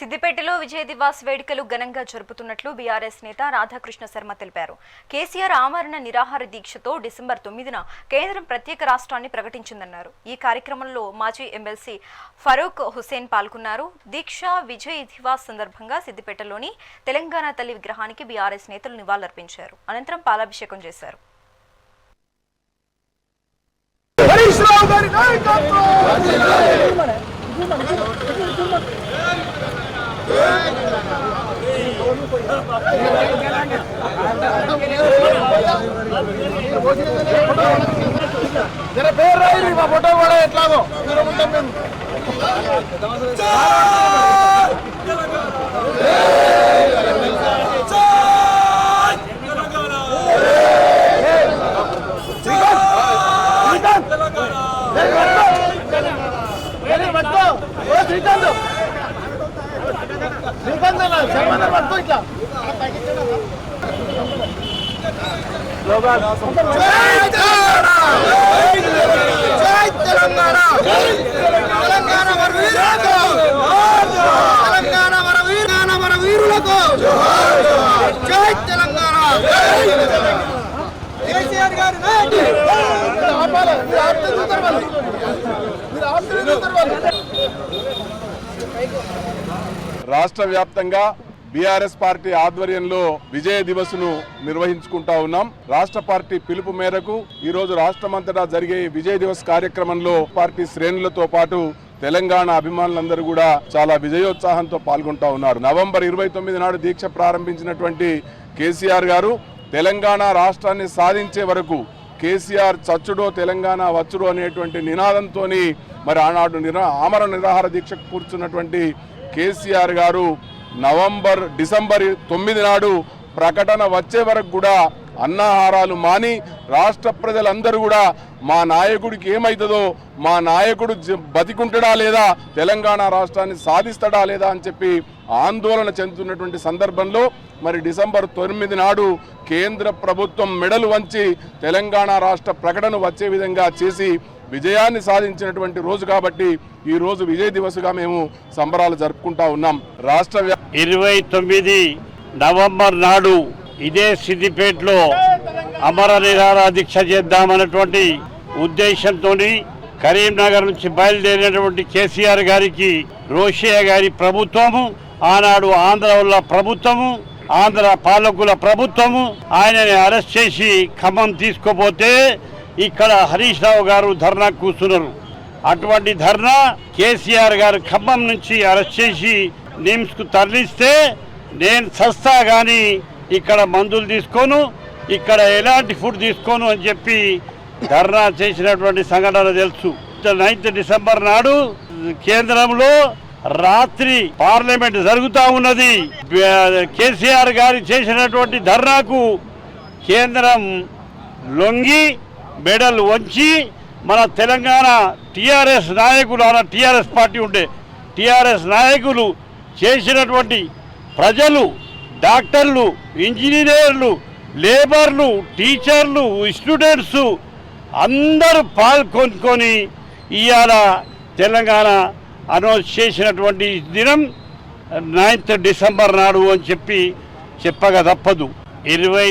సిద్దిపేటలో విజయ దివాస్ వేడుకలు ఘనంగా జరుపుతున్నట్లు బీఆర్ఎస్ నేత రాధాకృష్ణ శర్మ తెలిపారు. కేసీఆర్ ఆమరణ నిరాహార దీక్షతో డిసెంబర్ తొమ్మిదిన కేంద్రం ప్రత్యేక రాష్ట్రాన్ని ప్రకటించిందన్నారు. ఈ కార్యక్రమంలో మాజీ ఎమ్మెల్సీ ఫరూక్ హుసేన్ పాల్గొన్నారు. దీక్ష విజయ్ దివాస్ సందర్భంగా సిద్దిపేటలోని తెలంగాణ తల్లి విగ్రహానికి బీఆర్ఎస్ నేతలు నివాళులర్పించారు. అనంతరం పాలాభిషేకం చేశారు హరీష్ రావు గారి నాయకత్వం జర పేరు రాయి మా ఫోటో కూడా ఎట్లాగో దూరం ఉంటాం మేము శ్రీకాంత్ శ్రీకాంత్ కేసీఆర్ ఆపాలి మీరు ఆపితే చూస్తారు వాళ్ళు మీరు ఆపితే చూస్తారు వాళ్ళు రాష్ట్ర వ్యాప్తంగా బీఆర్ఎస్ పార్టీ ఆధ్వర్యంలో విజయ దివస్ను నిర్వహించుకుంటా ఉన్నాం. రాష్ట్ర పార్టీ పిలుపు మేరకు ఈ రోజు రాష్ట్రమంతటా జరిగే ఈ విజయ దివస్ కార్యక్రమంలో పార్టీ శ్రేణులతో పాటు తెలంగాణ అభిమానులందరూ కూడా చాలా విజయోత్సాహంతో పాల్గొంటా ఉన్నారు. నవంబర్ ఇరవై తొమ్మిది నాడు దీక్ష ప్రారంభించినటువంటి కేసీఆర్ గారు తెలంగాణ రాష్ట్రాన్ని సాధించే వరకు కేసీఆర్ చచ్చుడో తెలంగాణ వచ్చుడో అనేటువంటి నినాదంతో మరి ఆనాడు నిరా ఆమర నిరాహార దీక్షకు కూర్చున్నటువంటి కేసీఆర్ గారు నవంబర్ డిసెంబర్ తొమ్మిది నాడు ప్రకటన వచ్చే వరకు కూడా అన్నాహారాలు మాని రాష్ట్ర ప్రజలందరూ కూడా మా నాయకుడికి ఏమవుతుందో మా నాయకుడు జ- బతికుంటాడా లేదా తెలంగాణ రాష్ట్రాన్ని సాధిస్తాడా లేదా అని చెప్పి ఆందోళన చెందుతున్నటువంటి సందర్భంలో మరి డిసెంబర్ తొమ్మిది నాడు కేంద్ర ప్రభుత్వం మెడలు వంచి తెలంగాణ రాష్ట్ర ప్రకటన వచ్చే విధంగా చేసి విజయాన్ని సాధించినటువంటి రోజు కాబట్టి ఈ రోజు విజయ దివస్గా మేము సంబరాలు జరుపుకుంటా ఉన్నాం. రాష్ట్ర ఇరవై తొమ్మిది నవంబర్ నాడు ఇదే సిద్దిపేటలో అమర నిరాహార దీక్ష చేద్దామన్నటువంటి ఉద్దేశంతో కరీంనగర్ నుంచి బయలుదేరినటువంటి కేసీఆర్ గారికి రోషయ్య గారి ప్రభుత్వము ఆనాడు ఆంధ్ర ప్రభుత్వము ఆంధ్ర పాలకుల ప్రభుత్వము ఆయనని అరెస్ట్ చేసి ఖమ్మం తీసుకుపోతే ఇక్కడ హరీష్ రావు గారు ధర్నా కూర్చున్నారు. అటువంటి ధర్నా కేసీఆర్ గారు ఖమ్మం నుంచి అరెస్ట్ చేసి నిమ్స్కు తరలిస్తే నేను సస్తా కానీ ఇక్కడ మందులు తీసుకోను ఇక్కడ ఎలాంటి ఫుడ్ తీసుకోను అని చెప్పి ధర్నా చేసినటువంటి సంఘటన తెలుసు. నైన్త్ డిసెంబర్ నాడు కేంద్రంలో రాత్రి పార్లమెంట్ జరుగుతూ ఉన్నది. కేసీఆర్ గారు చేసినటువంటి ధర్నాకు కేంద్రం లొంగి మెడల్ వంచి మన తెలంగాణ టిఆర్ఎస్ నాయకులు అలా టిఆర్ఎస్ పార్టీ ఉండే టిఆర్ఎస్ నాయకులు చేసినటువంటి ప్రజలు డాక్టర్లు ఇంజనీర్లు లేబర్లు టీచర్లు స్టూడెంట్స్ అందరూ పాల్గొనుకొని ఇవాళ తెలంగాణ అనౌన్స్ చేసినటువంటి దినం నైన్త్ డిసెంబర్ నాడు అని చెప్పి చెప్పగా తప్పదు. ఇరవై